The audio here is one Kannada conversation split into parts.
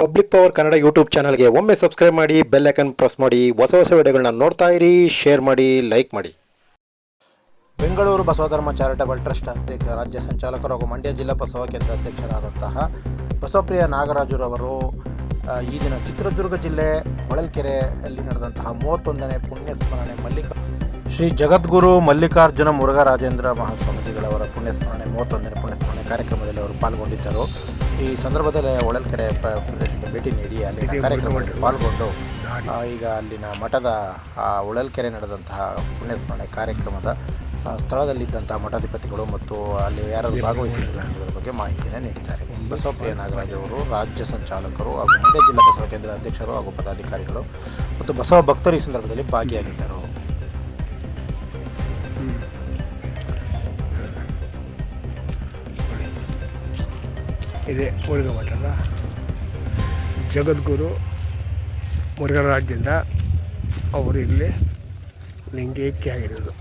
ಪಬ್ಲಿಕ್ ಪವರ್ ಕನ್ನಡ ಯೂಟ್ಯೂಬ್ ಚಾನಲ್ಗೆ ಒಮ್ಮೆ ಸಬ್ಸ್ಕ್ರೈಬ್ ಮಾಡಿ ಬೆಲ್ ಐಕನ್ ಪ್ರೆಸ್ ಮಾಡಿ, ಹೊಸ ಹೊಸ ವಿಡಿಯೋಗಳನ್ನ ನೋಡ್ತಾ ಇರಿ ಶೇರ್ ಮಾಡಿ ಲೈಕ್ ಮಾಡಿ. ಬೆಂಗಳೂರು ಬಸವಧರ್ಮ ಚಾರಿಟಬಲ್ ಟ್ರಸ್ಟ್ ಅಧ್ಯಕ್ಷ, ರಾಜ್ಯ ಸಂಚಾಲಕರು ಹಾಗೂ ಮಂಡ್ಯ ಜಿಲ್ಲಾ ಬಸವ ಕೇಂದ್ರ ಅಧ್ಯಕ್ಷರಾದಂತಹ ಬಸವಪ್ರಿಯ ನಾಗರಾಜುರವರು ಈ ದಿನ ಚಿತ್ರದುರ್ಗ ಜಿಲ್ಲೆ ಹೊಳಲ್ಕೆರೆಯಲ್ಲಿ ನಡೆದಂತಹ ಮೂವತ್ತೊಂದನೇ ಪುಣ್ಯ ಸ್ಮರಣೆ ಮಲ್ಲಿಕ, ಶ್ರೀ ಜಗದ್ಗುರು ಮಲ್ಲಿಕಾರ್ಜುನ ಮುರುಘರಾಜೇಂದ್ರ ಮಹಾಸ್ವಾಮೀಜಿಗಳವರ ಪುಣ್ಯಸ್ಮರಣೆ ಮೂವತ್ತೊಂದನೇ ಪುಣ್ಯಸ್ಮರಣೆ ಕಾರ್ಯಕ್ರಮದಲ್ಲಿ ಅವರು ಪಾಲ್ಗೊಂಡಿದ್ದರು. ಈ ಸಂದರ್ಭದಲ್ಲಿ ಹೊಳಲ್ಕೆರೆ ಪ್ರ- ಪ್ರದೇಶಕ್ಕೆ ಭೇಟಿ ನೀಡಿ ಅಲ್ಲಿ ಕಾರ್ಯಕ್ರಮದಲ್ಲಿ ಪಾಲ್ಗೊಂಡು ಈಗ ಅಲ್ಲಿನ ಮಠದ ಆ ಹೊಳಲ್ಕೆರೆ ನಡೆದಂತಹ ಪುಣ್ಯಸ್ಮರಣೆ ಕಾರ್ಯಕ್ರಮದ ಆ, ಸ್ಥಳದಲ್ಲಿದ್ದಂತಹ ಮಠಾಧಿಪತಿಗಳು ಮತ್ತು ಅಲ್ಲಿ ಯಾರು ಭಾಗವಹಿಸಿದ್ರು ಅನ್ನೋದ್ರ ಬಗ್ಗೆ ಮಾಹಿತಿಯನ್ನು ನೀಡಿದ್ದಾರೆ. ಬಸವಪ್ರಿಯ ನಾಗರಾಜ್ ಅವರು ರಾಜ್ಯ ಸಂಚಾಲಕರು ಹಾಗೂ ಮಂಡ್ಯ ಜಿಲ್ಲಾ ಬಸವ ಕೇಂದ್ರ ಅಧ್ಯಕ್ಷರು ಹಾಗೂ ಪದಾಧಿಕಾರಿಗಳು ಮತ್ತು ಬಸವ ಭಕ್ತರು ಈ ಸಂದರ್ಭದಲ್ಲಿ ಭಾಗಿಯಾಗಿದ್ದರು. ಇದೆ ಮುರುಘಾ ಮಠದ ಜಗದ್ಗುರು ಮುರುಘರಾಜ್ಯದಿಂದ ಅವರು ಇಲ್ಲಿ ಲಿಂಗೈಕ್ಯ ಆಗಿರೋದು.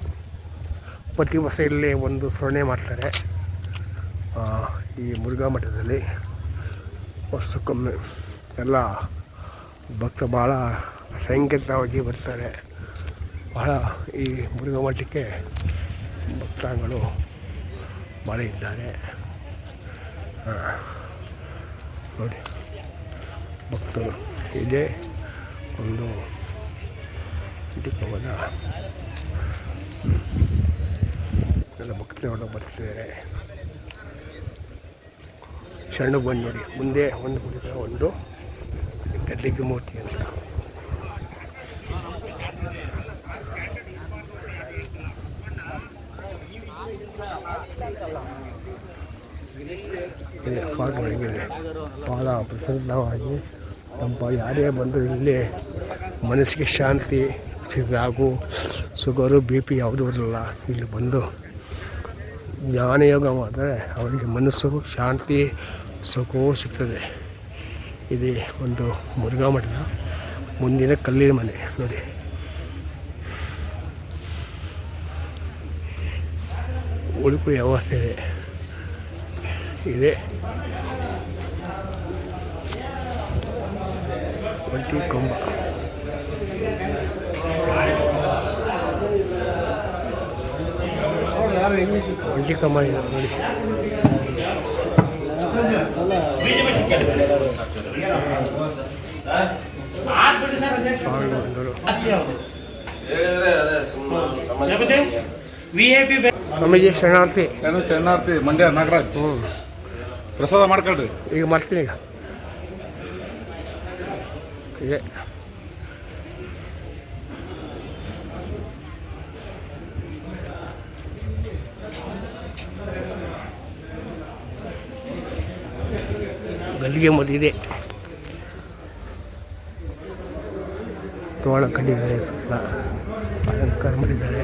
ಪ್ರತಿ ವರ್ಷ ಇಲ್ಲಿ ಒಂದು ಸ್ಮರಣೆ ಮಾಡ್ತಾರೆ. ಈ ಮುರುಘಾ ಮಠದಲ್ಲಿ ವರ್ಷಕ್ಕೊಮ್ಮೆ ಎಲ್ಲ ಭಕ್ತ ಭಾಳ ಸಂಕೇತವಾಗಿ ಬರ್ತಾರೆ. ಬಹಳ ಈ ಮುರುಘಾ ಮಠಕ್ಕೆ ಭಕ್ತಾಂಗಳು ಭಾಳ ಇದ್ದಾರೆ. ನೋಡಿ. ಭಕ್ತರು, ಇದೇ ಒಂದು ಡಿಪೋದ ಎಲ್ಲ ಭಕ್ತರು ಬರ್ತಿದ್ದಾರೆ. ಶರಣು ಬಂದು ನೋಡಿ. ಮುಂದೆ ಒಂದು ಕುಡಿದ ಒಂದು ಗದ್ದಿಗೆ ಮೂರ್ತಿ ಅಂತ. ಇದೆ ಫಾರ್ಮ್ ಒಳಗಿದೆ. ಭಾಳ ಪ್ರಸನ್ನವಾಗಿ ನಮ್ಮ ಯಾರೇ ಬಂದು ಇಲ್ಲಿ ಮನಸ್ಸಿಗೆ ಶಾಂತಿ, ಹಾಗೂ ಶುಗರು ಬಿ ಪಿ ಯಾವುದೂ ಇರಲ್ಲ ಇಲ್ಲಿ ಬಂದು ಜ್ಞಾನಯೋಗ ಮಾಡಿದ್ರೆ ಅವರಿಗೆ ಮನಸ್ಸು, ಶಾಂತಿ ಸುಖವೂ ಸಿಗ್ತದೆ. ಇದು ಒಂದು ಮುರುಘಾ ಮಠದ ಮುಂದಿನ ಕಲ್ಲಿನ ಮನೆ. ನೋಡಿ. ಉಡುಪು ವ್ಯವಸ್ಥೆ ಇದೆ. ಇದೆ. ಒಂಟಿ ಕಂಬ ಒಂಟಿ ಕಂಬ ಇದೆ ನೋಡಿ. ಸ್ವಾಮಿ ಶರಣಾರ್ಥಿ ಶರಣ ಶರಣಾರ್ಥಿ. ಮಂಡ್ಯ ನಾಗರಾಜ್. ಹ್ಞೂ ಪ್ರಸಾದ ಮಾಡ್ಕೊಳ್ರಿ. ಈಗ ಮಾಡ್ತೀನಿ ಈಗ. ಗಲ್ಲಿಗೆ ಮದ್ದಿದೆ ಸೋಳ ಕಂಡಿದ್ದಾರೆ ಸುತ್ತ ಅಲಂಕಾರ ಮಾಡಿದ್ದಾರೆ.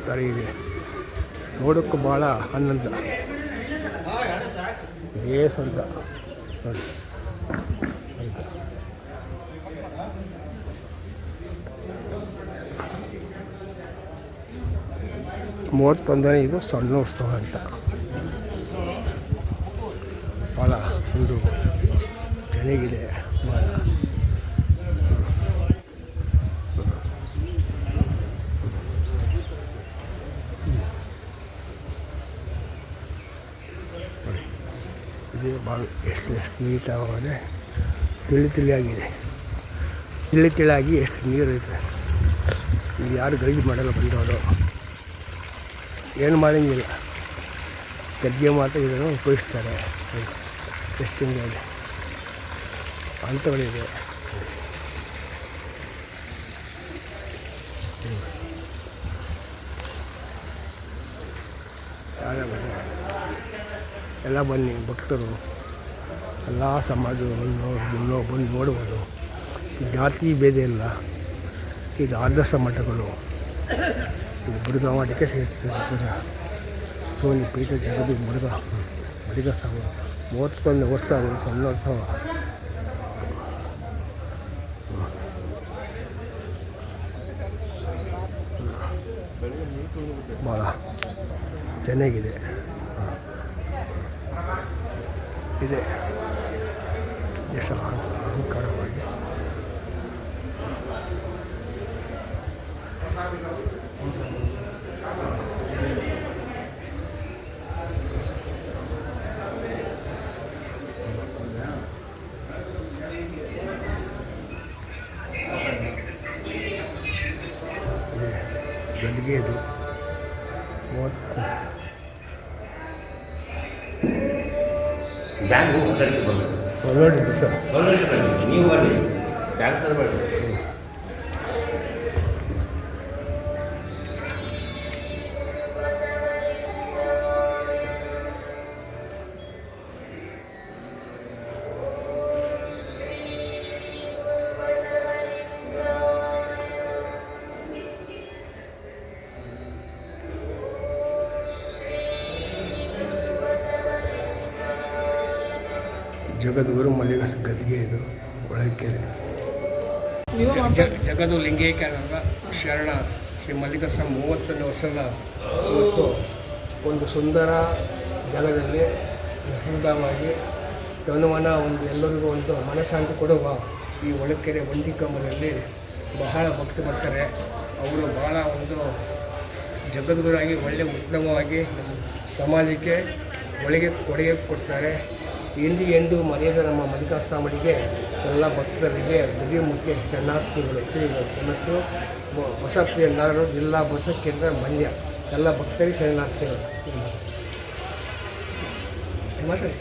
ಈಗ ಇದೆ. ನೋಡೋಕ್ಕೂ ಭಾಳ ಆನಂದ. ಸ್ವರ್ಗ ಮೂವತ್ತೊಂದನೇ ಇದು ಸಣ್ಣ ಉತ್ಸವ ಅಂತ. ಭಾಳ ಒಂದು ಚೆನ್ನಾಗಿದೆ ಭಾಳ ಇದು ಭಾಳ ಎಷ್ಟು ಎಷ್ಟು ನೀಟಾಗಿದೆ. ತಿಳಿ ತಿಳಿಯಾಗಿದೆ. ತಿಳಿ ತಿಳಿಯಾಗಿ ಎಷ್ಟು ನೀರು ಇದೆ ಇಲ್ಲಿ ಯಾರು ಗಲೀಜು ಮಾಡಲ್ಲ ಬಂದವರು. ಏನು ಮಾಡಂಗಿಲ್ಲ ಗದ್ದೆ ಮಾತ್ರ ಇದನ್ನು ಉಪಯೋಗಿಸ್ತಾರೆ. ಎಷ್ಟು ಹಿಂಗೆ ಇದೆ ಹಂತಗಳಿದೆ ಯಾರೇ ಬನ್ನಿ ಎಲ್ಲ ಬನ್ನಿ, ಭಕ್ತರು. ಎಲ್ಲ ಸಮಾಜವನ್ನು ಬಂದು ನೋಡುವುದು ಜಾತಿ ಭೇದ ಇಲ್ಲ. ಇದು ಆದರ್ಶ ಮಠಗಳು. ಇದು ಮುರುಘ ಮಠಕ್ಕೆ ಸೇರಿಸ್ತದೆ ಸೋನಿ ಪೀಠ ಜಗದು ಮುರುಘ ಮುರುಘ ಸಾವು. ಮೂವತ್ತೊಂದು ವರ್ಷ ಒಂದು ಸಣ್ಣೋತ್ಸವ ಭಾಳ ಚೆನ್ನಾಗಿದೆ ಹಾಂ. ಇದೆ. ಎಷ್ಟು ಅಹಂ- ಅಹಂಕಾರವಾಗಿ. ಗದ್ದಿಗೆ ಇದು. ಮೂವತ್ತು ಬ್ಯಾಂಕ್ ಹೊರಗಡೆ ಬರಬೇಕು ನೋಡಿದ್ದು ಸರ್. ಹೊರಗಡೆ ಬರಬೇಕು ನೀವು ಬರಲಿ ಬ್ಯಾಂಕ್ ತರಬೇಡಿ ಜಗದ್ಗುರು ಮಲ್ಲಿಗ ಗದ್ಗೆ ಇದು ಒಳಕೆರೆ. ಜಗದು ಲಿಂಗೈಕ್ಯನಾದ ಶರಣ. ಶ್ರೀ ಮಲ್ಲಿಗಸ ಮೂವತ್ತನೇ ವರ್ಷದ ಇವತ್ತು ಒಂದು ಸುಂದರ ಜಾಗದಲ್ಲಿ ಪ್ರಸಿದ್ಧವಾಗಿ ತನುವನ ಒಂದು ಎಲ್ಲರಿಗೂ ಒಂದು ಮನಶಾಂತಿ ಕೊಡುವ ಈ ಒಳಕೆರೆ ಒಂಡಿ ಕಂಬದಲ್ಲಿ ಬಹಳ ಭಕ್ತಿ ಬರ್ತಾರೆ ಅವರು ಬಹಳ ಒಂದು ಜಗದ್ಗುರಾಗಿ ಒಳ್ಳೆಯ ಉತ್ತಮವಾಗಿ ಸಮಾಜಕ್ಕೆ ಒಳಗೆ ಕೊಡುಗೆ ಕೊಡ್ತಾರೆ. ಇಂದು ಎಂದು ಮರೆಯದ ನಮ್ಮ ಮಲ್ಲಿಕಾಸ್ವಾಮಿಗೆ ಎಲ್ಲ ಭಕ್ತರಿಗೆ ಮುಖ್ಯ ಶರಣಾರ್ಥಿಗಳು. ಶ್ರೀ ಹೆಸರು ಬಸಪ್ರಿಯ ನಾಡು ಜಿಲ್ಲಾ ಬಸ ಕೇಂದ್ರ ಮಂಡ್ಯ ಎಲ್ಲ ಭಕ್ತರಿಗೆ ಶರಣಾರ್ಥಿಗಳು. ಮಾತಾಡಿ.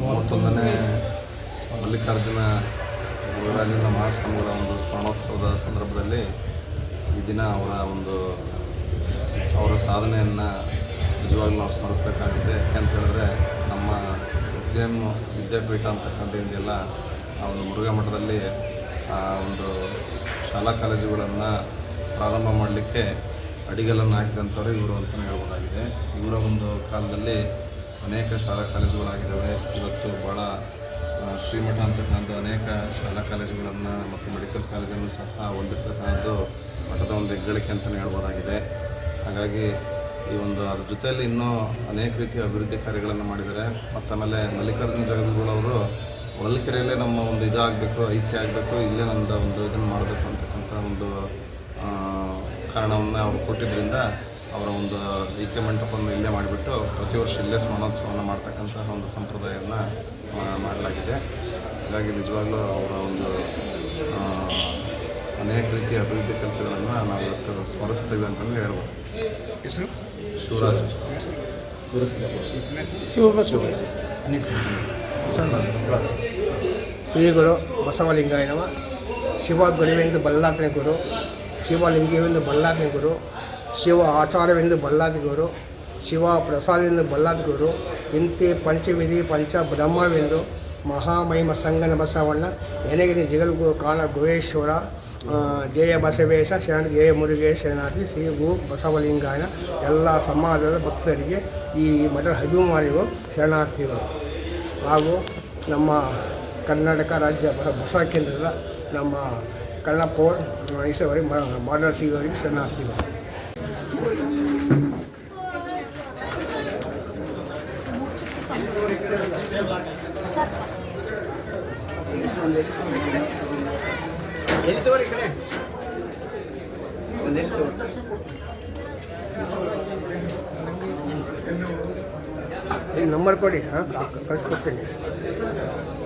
ಮೂವತ್ತೊಂದನೇ ಮಲ್ಲಿಕಾರ್ಜುನ ಗುರುರಾಜೇಂದ್ರ ಮಹಾಸ್ವಾಮಿಗಳ ಒಂದು ಸ್ಮರಣೋತ್ಸವದ ಸಂದರ್ಭದಲ್ಲಿ ಈ ದಿನ ಅವರ ಒಂದು ಅವರ ಸಾಧನೆಯನ್ನು ನಿಜವಾಗ್ಲೂ ನಾವು ಸ್ಮರಿಸಬೇಕಾಗುತ್ತೆ. ಹೇಳಿದ್ರೆ ನಮ್ಮ ಎಸ್ ಜಿ ಎಂ ವಿದ್ಯಾಪೀಠ ಅಂತಕ್ಕಂಥ ಏನಿದೆಯಲ್ಲ ಆ ಒಂದು ಮುರುಘಾ ಮಠದಲ್ಲಿ ಆ ಒಂದು ಶಾಲಾ ಕಾಲೇಜುಗಳನ್ನು ಪ್ರಾರಂಭ ಮಾಡಲಿಕ್ಕೆ ಅಡಿಗಲನ್ನು ಹಾಕಿದಂಥವ್ರು ಇವರು ಅಂತಲೇ ಹೇಳ್ಬೋದಾಗಿದೆ. ಇವರ ಒಂದು ಕಾಲದಲ್ಲಿ ಅನೇಕ ಶಾಲಾ ಕಾಲೇಜುಗಳಾಗಿದ್ದಾವೆ. ಇವತ್ತು ಭಾಳ ಶ್ರೀಮಠ ಅಂತಕ್ಕಂಥ ಅನೇಕ ಶಾಲಾ ಕಾಲೇಜುಗಳನ್ನು ಮತ್ತು ಮೆಡಿಕಲ್ ಕಾಲೇಜನ್ನು ಸಹ ಹೊಂದಿರ್ತಕ್ಕಂಥದ್ದು ಮಠದ ಒಂದು ಹೆಗ್ಗಳಿಕೆ ಅಂತಲೇ ಹೇಳ್ಬೋದಾಗಿದೆ. ಹಾಗಾಗಿ ಈ ಒಂದು, ಅದ್ರ ಜೊತೆಯಲ್ಲಿ ಇನ್ನೂ ಅನೇಕ ರೀತಿಯ ಅಭಿವೃದ್ಧಿ ಕಾರ್ಯಗಳನ್ನು ಮಾಡಿದ್ದಾರೆ. ಮತ್ತು ಆಮೇಲೆ ಮಲ್ಲಿಕಾರ್ಜುನ ಜಗದ್ಗುರುಗಳವರು ಹೊಲಕೆರೆಯಲ್ಲೇ ನಮ್ಮ ಒಂದು ಇದಾಗಬೇಕು, ಐಕ್ಯ ಆಗಬೇಕು, ಇಲ್ಲೇ ನಮ್ಮದು ಒಂದು ಇದನ್ನು ಮಾಡಬೇಕು ಅಂತಕ್ಕಂಥ ಒಂದು ಕಾರಣವನ್ನು ಅವರು ಕೊಟ್ಟಿದ್ದರಿಂದ ಅವರ ಒಂದು ಐಕ್ಯ ಮಂಟಪವನ್ನು ಇಲ್ಲೇ ಮಾಡಿಬಿಟ್ಟು ಪ್ರತಿ ವರ್ಷ ಇಲ್ಲೇ ಸ್ಮರಣೋತ್ಸವವನ್ನು ಮಾಡ್ತಕ್ಕಂತಹ ಒಂದು ಸಂಪ್ರದಾಯವನ್ನು ಮಾಡಲಾಗಿದೆ ಹಾಗಾಗಿ ನಿಜವಾಗ್ಲೂ ಅವರ ಒಂದು ಅನೇಕ ರೀತಿಯ ಅಭಿವೃದ್ಧಿ ಕೆಲಸಗಳನ್ನು ನಾವು ಇವತ್ತು ಸ್ಮರಿಸ್ತೇವೆ ಅಂತಂದು ಹೇಳ್ಬೋದು ಹೆಸರು ಶಿವರಾಜ್ ಶ್ರೀಗುರು ಬಸವಲಿಂಗಾಯನವ ಶಿವ ಗುರುವೆಂದು ಬಲ್ಲಾಪನೆ ಗುರು ಶಿವಲಿಂಗವೆಂದು ಬಲ್ಲಾದಿ ಗುರು ಶಿವ ಆಚಾರವೆಂದು ಬಲ್ಲಾದಿ ಗುರು ಶಿವ ಪ್ರಸಾದವೆಂದು ಬಲ್ಲಾದಿ ಗುರು ಇಂತೆ ಪಂಚವಿಧಿ ಪಂಚ ಬ್ರಹ್ಮವೆಂದು ಮಹಾಮಹಿಮ ಸಂಗನ ಬಸವಣ್ಣ ಎನಗಿರಿ ಜಿಗಲ್ಗು ಕಾಲ ಗುಹೇಶ್ವರ ಜಯ ಬಸವೇಶ, ಶರಣ ಜಯ ಮುರುಗೇಶ ಶರಣಾರ್ಥಿ ಶ್ರೀ ಗು ಬಸವಲಿಂಗಾಯನ ಎಲ್ಲ ಸಮಾಜದ ಭಕ್ತರಿಗೆ ಈ ಮಠದ ಅಭಿಮಾನಿಗಳು ಶರಣಾರ್ಥಿಗಳು. ಹಾಗೂ ನಮ್ಮ ಕರ್ನಾಟಕ ರಾಜ್ಯ ಬಸ ಕೇಂದ್ರದ ನಮ್ಮ ಕನ್ನಪ್ಪವ್ರ ಈಸವರಿಗೆ ಮಾಡಲ್ ಟಿ ಅವರಿಗೆ ಶರಣಾರ್ಥಿಗಳು ಈ ನಂಬರ್ ಕೊಡಿ ಹಾಂ ಕಳಿಸ್ಕೊಡ್ತೀನಿ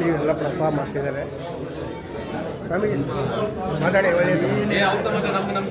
ಸ್ವಾಮಿ ಎಲ್ಲ ಪ್ರಸಾದ ಮಾಡ್ತಿದ್ದಾರೆ ಸ್ವಾಮೀಜಿ ಮಾತಾಡಿ ಒಳ್ಳೆಯದು ಏ ಅವ್ರ ಮಾತ್ರ ನಮ್ಗೆ